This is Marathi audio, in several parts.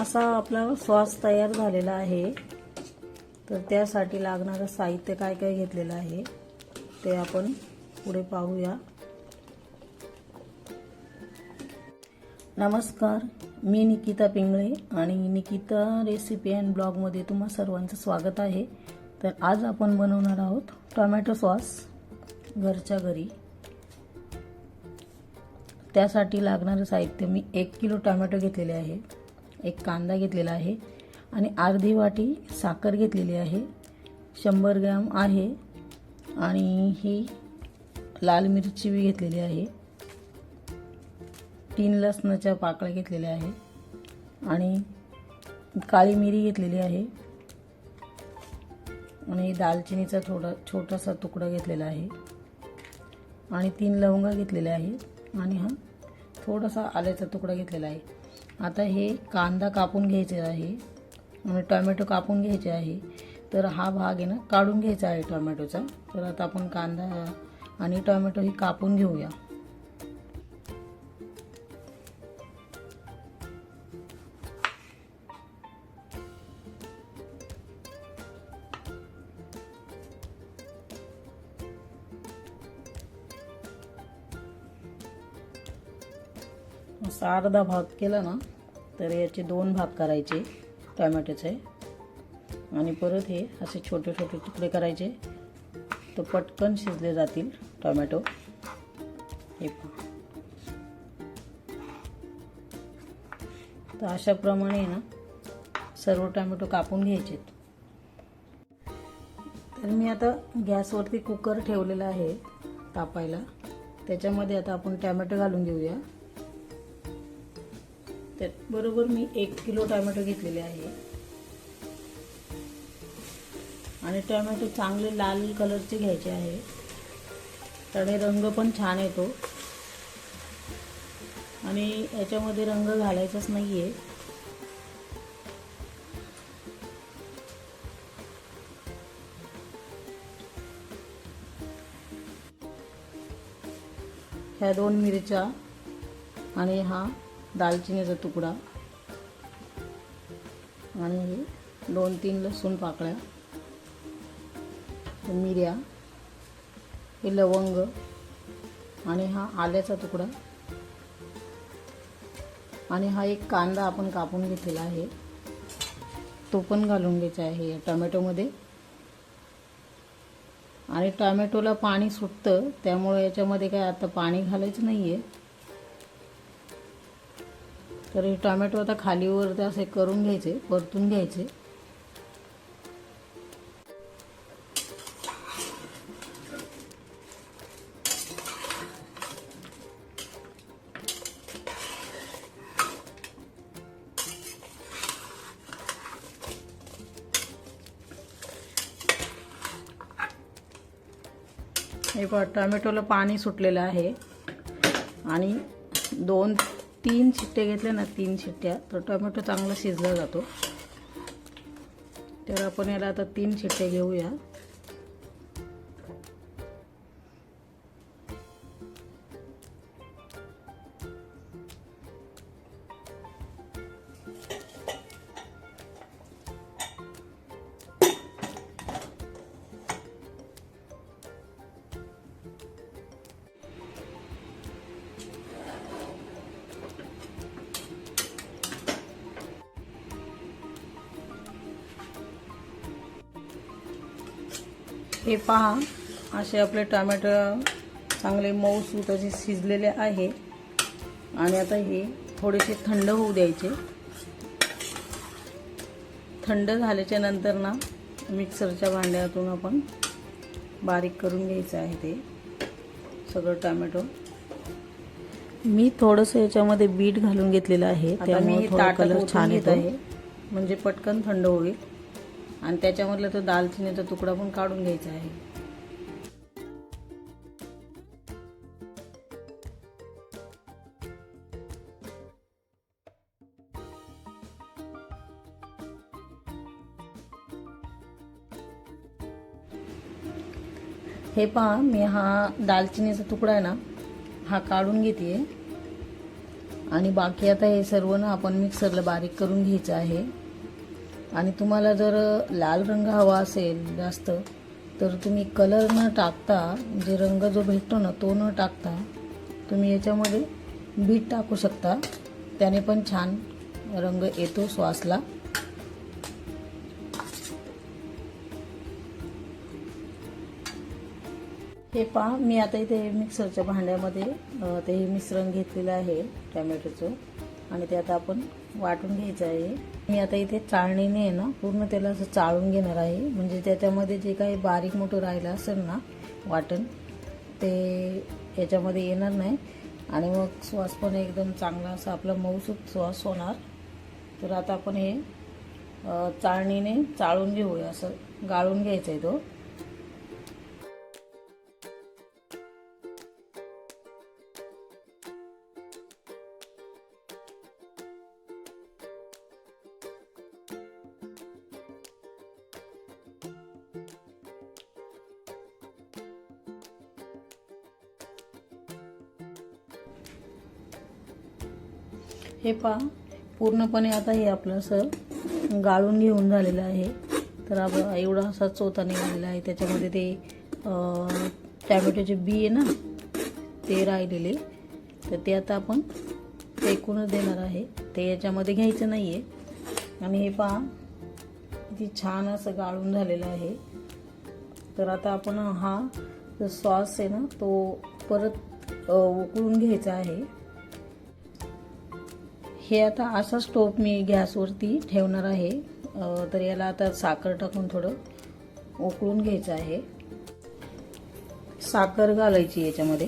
असा आपला सॉस तयार झालेला आहे. तर त्यासाठी लागणारं साहित्य काय काय घेतलेलं आहे ते आपण पुढे पाहूया. नमस्कार मी निकिता पिंगळे आणि निकिता रेसिपी अँड ब्लॉगमध्ये तुम्हा सर्वांचं स्वागत आहे. तर आज आपण बनवणार आहोत टोमॅटो सॉस घरच्या घरी. त्यासाठी लागणारं साहित्य मी एक किलो टोमॅटो घेतलेले आहे. एक कांदा घेतलेला आहे आणि अर्धी वाटी साखर घेतलेली आहे. शंभर ग्रॅम आहे आणि ही लाल मिरची बी घेतलेली आहे. तीन लसणाच्या पाकळ्या घेतलेल्या आहे आणि काळी मिरी घेतलेली आहे. आणि दालचिनीचा थोडा छोटासा तुकडा घेतलेला आहे. आणि तीन लवंगा घेतलेल्या आहे आणि हा थोडासा आल्याचा तुकडा घेतलेला आहे. आता हे कांदा कापून घ्यायचे आहे आणि टोमॅटो कापून घ्यायचे आहे तर हा भाग आहे ना काढून घ्यायचा आहे टोमॅटोचा. तर आता आपण कांदा आणि टोमॅटो ही कापून घेऊया. असा अर्धा भाग केला ना तर याचे दोन भाग करायचे टोमॅटोचे. आणि परत हे असे छोटे छोटे तुकडे करायचे. तर पटकन शिजले जातील टोमॅटो. हे पण तर अशाप्रमाणे ना सर्व टोमॅटो कापून घ्यायचे. तर मी आता गॅसवरती कुकर ठेवलेला आहे तापायला. त्याच्यामध्ये आता आपण टॅमॅटो घालून घेऊया. तर बरोबर मी एक किलो टोमॅटो घेतलेले आहे. आणि टोमॅटो चांगले लाल कलरचे घ्यायचे आहे. त्याने रंग पण छान येतो. आणि याच्यामध्ये रंग घालायचाच नाही आहे ह्या दोन मिरच्या आणि हा दालचिनीचा तुकडा आणि दोन तीन लसूण पाकळ्या मिऱ्या हे लवंग आणि हा आल्याचा तुकडा आणि हा एक कांदा आपण कापून घेतलेला आहे. तो पण घालून घ्यायचा आहे या टोमॅटोमध्ये. आणि टोमॅटोला पाणी सुटतं त्यामुळे याच्यामध्ये काय आता पाणी घालायचं नाही आहे तर हे टोमॅटो आता खालीवर ते असे करून घ्यायचे परतून घ्यायचे. हे पहा टोमॅटोला पाणी सुटलेलं आहे. आणि दोन तीन शिट्टे घेतल्या ना तीन शिट्ट्या. तर टोमॅटो चांगला शिजला जातो. तर आपण याला आता तीन शिट्टे घेऊया. हे पहा असे आपले टोमॅटो चांगले मऊसूत असे शिजलेले आहे. आणि आता हे थोडेसे थंड होऊ द्यायचे. थंड झाल्याच्यानंतर ना मिक्सरच्या भांड्यातून आपण बारीक करून घ्यायचं आहे ते सगळं टोमॅटो. मी थोडंसं याच्यामध्ये बीट घालून घेतलेलं आहे. त्यामुळे कलर छान येत. आहे. म्हणजे पटकन थंड होईल. आणि त्याच्यामधला तो दालचिनीचा तुकडा पण काढून घ्यायचा आहे. हे पहा मी हा दालचिनीचा तुकडा आहे ना हा काढून घेते आणि बाकी आता हे सर्व ना आपण मिक्सरला बारीक करून घ्यायचं आहे. आणि तुम्हाला जर लाल रंग हवा असेल जास्त तर तुम्ही कलर न टाकता जे रंग जो भेटतो ना तो न टाकता तुम्ही याच्यामध्ये बीट टाकू शकता. त्याने पण छान रंग येतो श्वासला. हे पहा मी आता इथे मिक्सरच्या भांड्यामध्ये ते मिश्रण घेतलेलं आहे टॅमॅटोचं. आणि ते आता आपण वाटून घ्यायचं आहे. मी आता इथे चाळणीने आहे ना पूर्ण त्याला असं चाळून घेणार आहे. म्हणजे त्याच्यामध्ये जे काही बारीक मोठं राहिलं असेल ना वाटण ते याच्यामध्ये येणार नाही. आणि मग श्वास पण एकदम चांगला असा आपला मऊसूत श्वास होणार. तर आता आपण हे चाळणीने चाळून घेऊया असं गाळून घ्यायचं आहे तो. हे पहा पूर्णपणे आता हे आपलं असं गाळून घेऊन झालेलं आहे. तर आपण एवढा असा चोथा निघालेला आहे. त्याच्यामध्ये ते टॅमॅटोचे बी आहे ना ते राहिलेले. तर ते आता आपण फेकूनच देणार आहे. ते याच्यामध्ये घ्यायचं नाही आहे आणि हे पहा किती छान असं गाळून झालेलं आहे. तर आता आपण हा जो सॉस आहे ना तो परत उकळून घ्यायचा आहे. हे आता असा स्टोव मी गॅसवरती ठेवणार आहे. तर याला आता साखर टाकून थोडं उकळून घ्यायचं आहे. साखर घालायची याच्यामध्ये.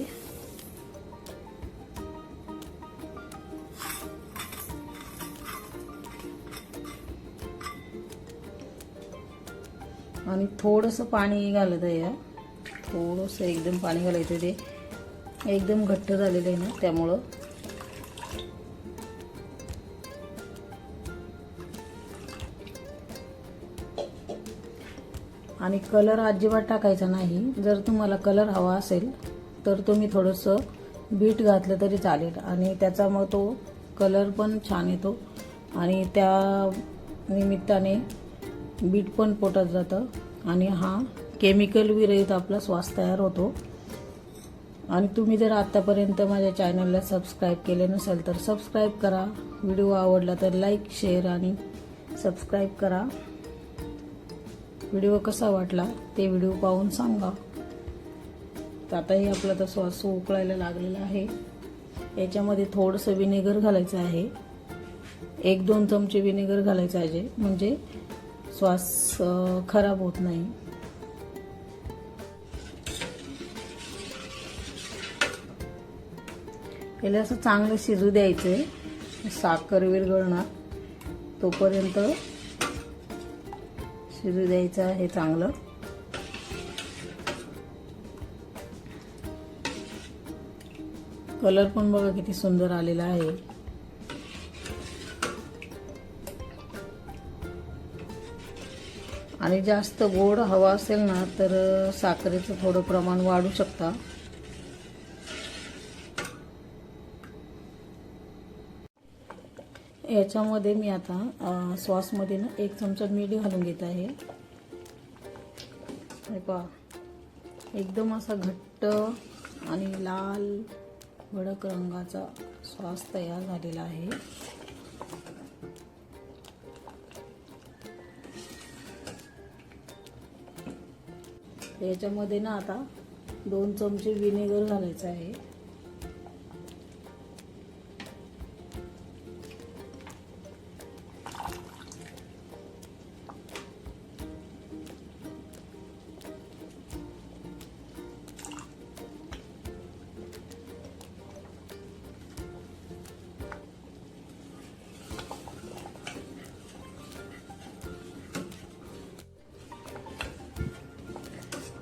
आणि थोडंसं पाणी घालत आहे या थोडंसं एकदम पाणी घालायचं ते. एकदम घट्ट झालेलं आहे ना त्यामुळं. आणि कलर अजिबात टाकायचा नाही. जर तुम्हाला कलर हवा असेल तर तुम्ही थोडंसं बीट घातलं तरी चालेल. आणि त्याचा मग तो कलर पण छान येतो. आणि त्या निमित्ताने बीट पण पोटत जातं. आणि हा केमिकल विरहित आपला श्वास तयार होतो. आणि तुम्ही जर आत्तापर्यंत माझ्या चॅनलला सबस्क्राईब केले नसेल तर सबस्क्राईब करा. व्हिडिओ आवडला तर लाईक शेअर आणि सबस्क्राईब करा. व्हिडिओ कसा वाटला ते व्हिडिओ पाहून सांगा. तर आताही आपला तर श्वास उकळायला लागलेला आहे. याच्यामध्ये थोडंसं विनेगर घालायचं आहे. एक दोन चमचे विनेगर घालायचं आहे. म्हणजे श्वास खराब होत नाही. याला असं चांगलं शिजू द्यायचं आहे साखर विरगळणार तोपर्यंत शिजू द्यायचं आहे चांगलं. कलर पण बघा किती सुंदर आलेला आहे. आणि जास्त गोड हवा असेल ना तर साखरेचं थोडं प्रमाण वाढू शकता. याच्यामध्ये मी आता सॉसमध्ये ना एक चमचा मीठ घालून घेत आहे. हे पहा. एकदम असा घट्ट आणि लाल भडक रंगाचा सॉस तयार झालेला आहे. याच्यामध्ये ना आता दोन चमचे विनेगर घालायचं आहे.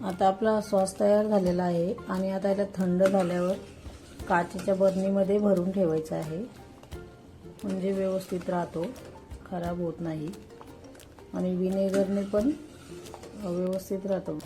आता आपला सॉस तयार झालेला आहे आणि आता याला थंड झाल्यावर काचेच्या बरणीमध्ये भरून ठेवायचं आहे. म्हणजे व्यवस्थित राहतो. खराब होत नाही. आणि विनेगरने पण व्यवस्थित राहतो.